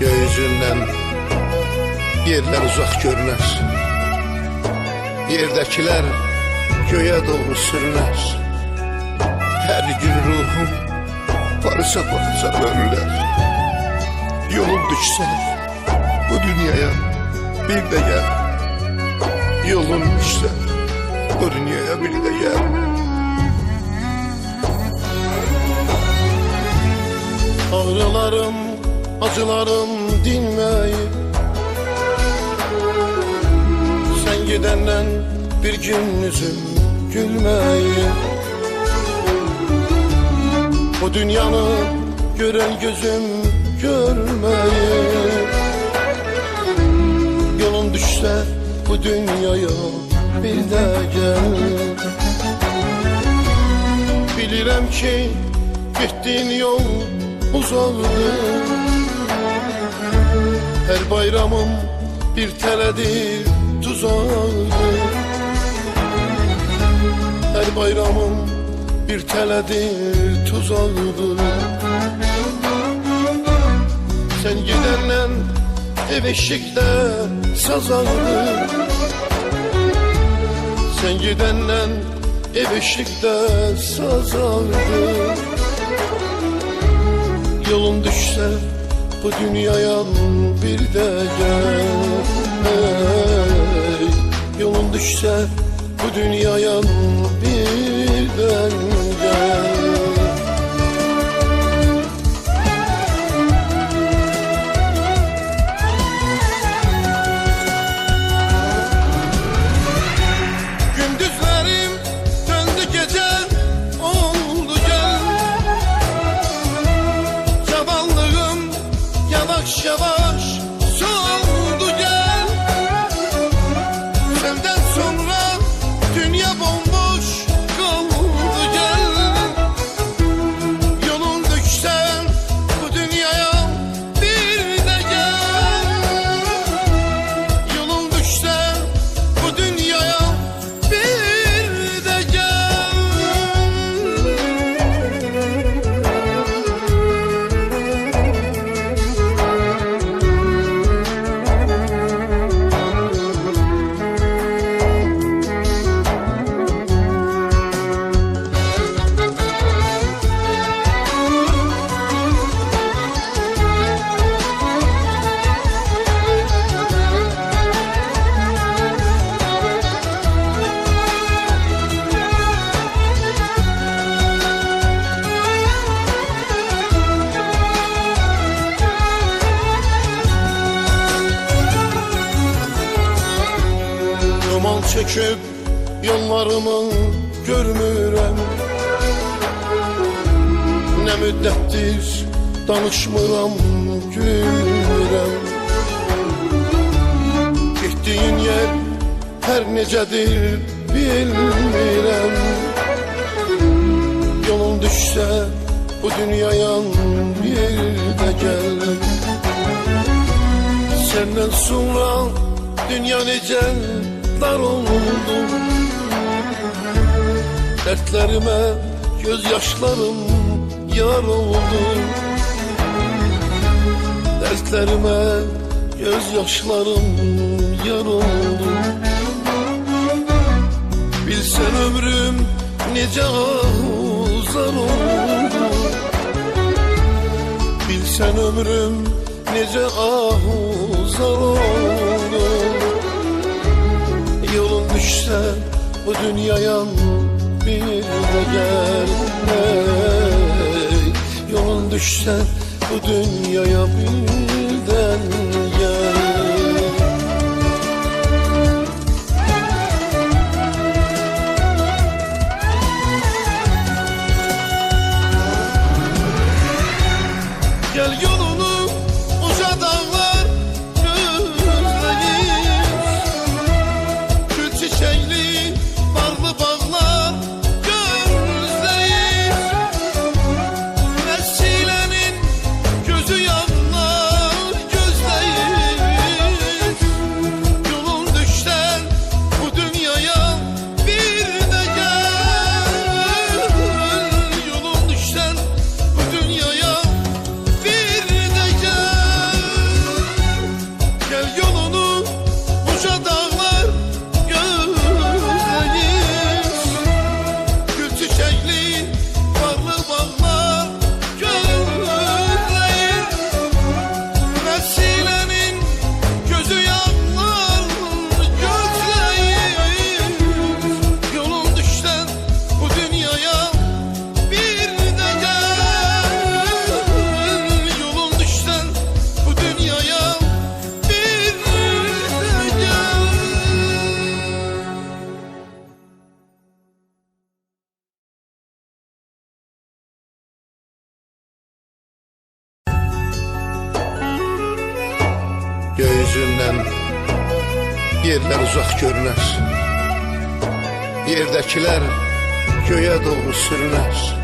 Göğüzündən yerlər uzaq görünər Yerdəkilər göyə doğru sürünər Hər gün ruhum Paris'e baksa ölürler Yolun düşse bu dünyaya bir de gel. Yolun düşse bu dünyaya bir de gel. Ağrılarım, acılarım dinmeyip Sen gidenden bir gün yüzüm gülmeyip Bu dünyanı gören gözüm görmeyip Yolun düşse bu dünyaya bir de gel. Bilirəm ki gittiğin yol uzaqdır Her bayramım bir teledir tuzağıdır. Her bayramım bir teledir tuzağıdır. Sen gidenden ev eşikte sazağıdır. Sen gidenden ev eşikte sazağıdır. Yolun düşse bu dünyaya bir de gel hey. Yolun düşse bu dünyaya birden çekip yollarımı görmürəm Ne müddettir danışmıram gülmürəm Gittiğin yer her necedir bilmirəm Yolun düşse bu dünyaya bir de gel. Senden sonra dünya nece dar oldu Dertlerime gözyaşlarım yar oldu. Dertlerime gözyaşlarım yar oldu. Bilsen ömrüm nece uzar oldu. Bilsen ömrüm nece ahuzar oldu Yolun düşse bu dünyaya bir de gel hey. Yolun düşse bu dünyaya birden gel Gel yolunu Göğüzündən yerlər uzaq görünər Yerdəkilər göyə doğru sürünər